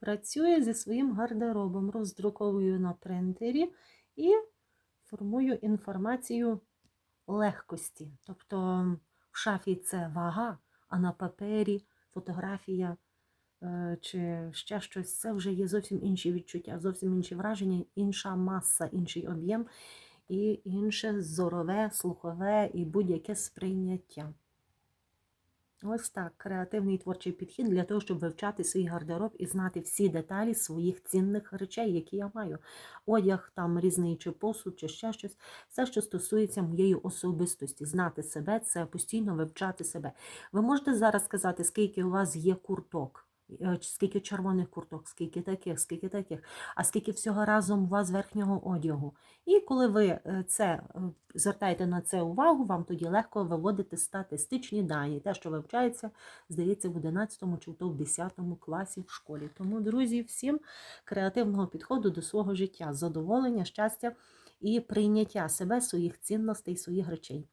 працюю зі своїм гардеробом, роздруковую на принтері і формую інформацію легкості. Тобто в шафі це вага, а на папері фотографія е, чи ще щось, це вже є зовсім інші відчуття, зовсім інші враження, інша маса, інший об'єм і інше зорове, слухове і будь-яке сприйняття. Ось так, креативний творчий підхід для того, щоб вивчати свій гардероб і знати всі деталі своїх цінних речей, які я маю. Одяг, там різний чи посуд, чи ще щось. Все, що стосується моєї особистості. Знати себе це постійно вивчати себе. Ви можете зараз сказати, скільки у вас є курток, скільки червоних курток, скільки таких, скільки таких, а скільки всього разом у вас верхнього одягу. І коли ви е, це е, звертаєте на це увагу, вам тоді легко виводити статистичні дані. Те, що вивчається, здається, в 11 чи в 10 класі в школі. Тому, друзі, всім креативного підходу до свого життя, задоволення, щастя і прийняття себе, своїх цінностей, своїх речей.